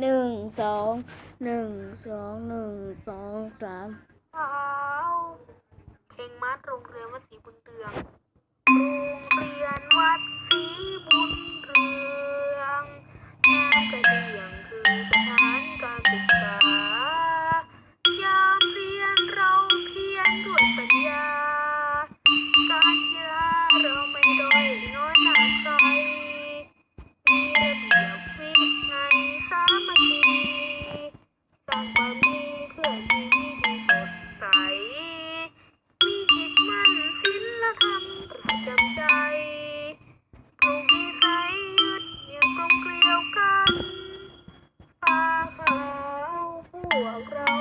หนึ่งสองหนึ่งสองหนึ่งสองสามว้าวเพลงมัดโรงเรียนวัดศรีบุญเรืองโรงเรียนวัดศรีบุญเรืองแม้วกระเดียงคือสถานการศึกษายามเรียนเราเพียงด้วยปัญญา การกีฬาเราไม่ด้อย ของเรา